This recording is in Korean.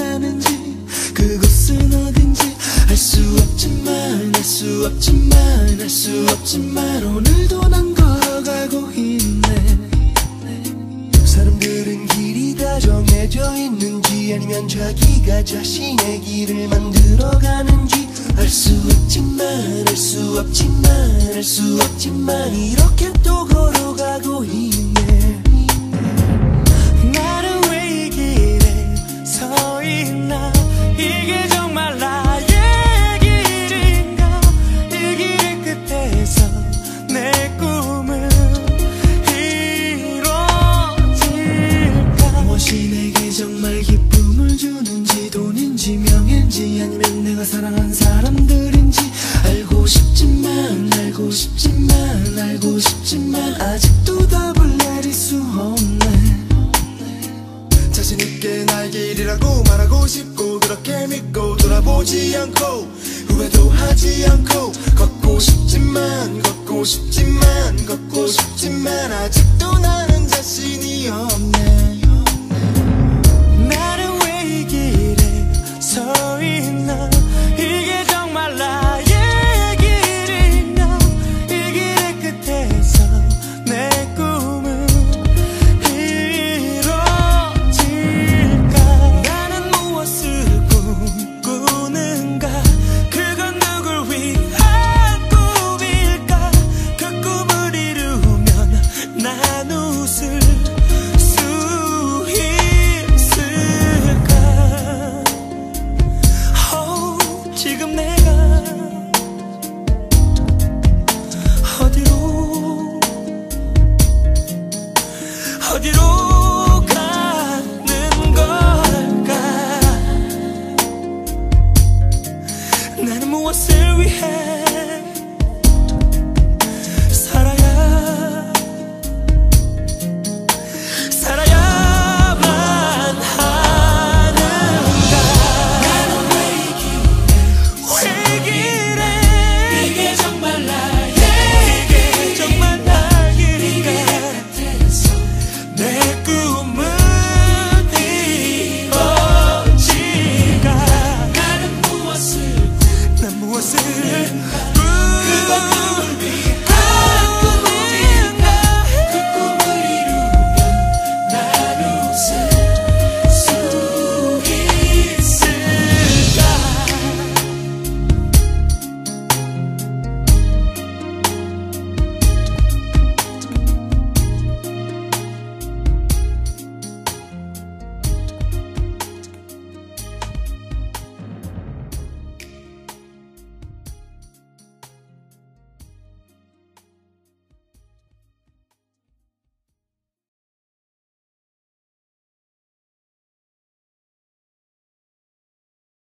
가는지 그곳은 어딘지 알 수 없지만 알 수 없지만 알 수 없지만 오늘도 난 걸어가고 있네. 사람들은 길이 다 정해져 있는지 아니면 자기가 자신의 길을 만들어가는지 알 수 없지만 알 수 없지만 알 수 없지만 이렇게 또 내가 사랑한 사람들인지 알고 싶지만 알고 싶지만 알고 싶지만 아직도 답을 내릴 수 없네. 자신있게 나의 길이라고 말하고 싶고 그렇게 믿고 돌아보지 않고 후회도 하지 않고 걷고 싶지만 걷고 싶지만 걷고 싶지만 아직도 나는 자신이 없네. você.